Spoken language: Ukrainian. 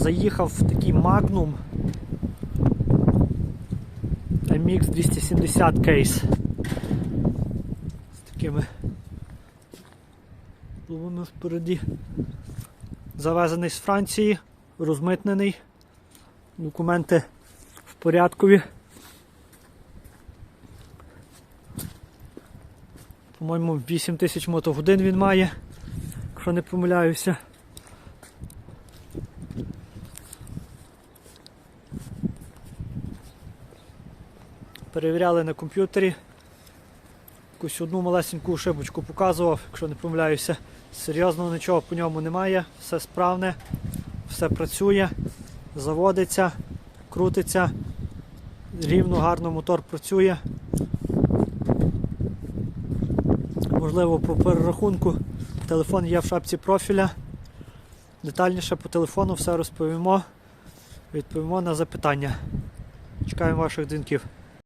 Заїхав в такий Magnum MX 270 кейс. З такими ловами впереді. Завезений з Франції, розмитнений. Документи в порядкові. По-моєму, 8 тисяч мотогодин він має, якщо не помиляюся. Перевіряли на комп'ютері. Якусь одну малесеньку ошибочку показував, якщо не помиляюся. Серйозного нічого по ньому немає, все справне, все працює, заводиться, крутиться, рівно, гарно мотор працює. Можливо, по перерахунку телефон є в шапці профіля. Детальніше по телефону все розповімо, відповімо на запитання. Чекаємо ваших дзвінків.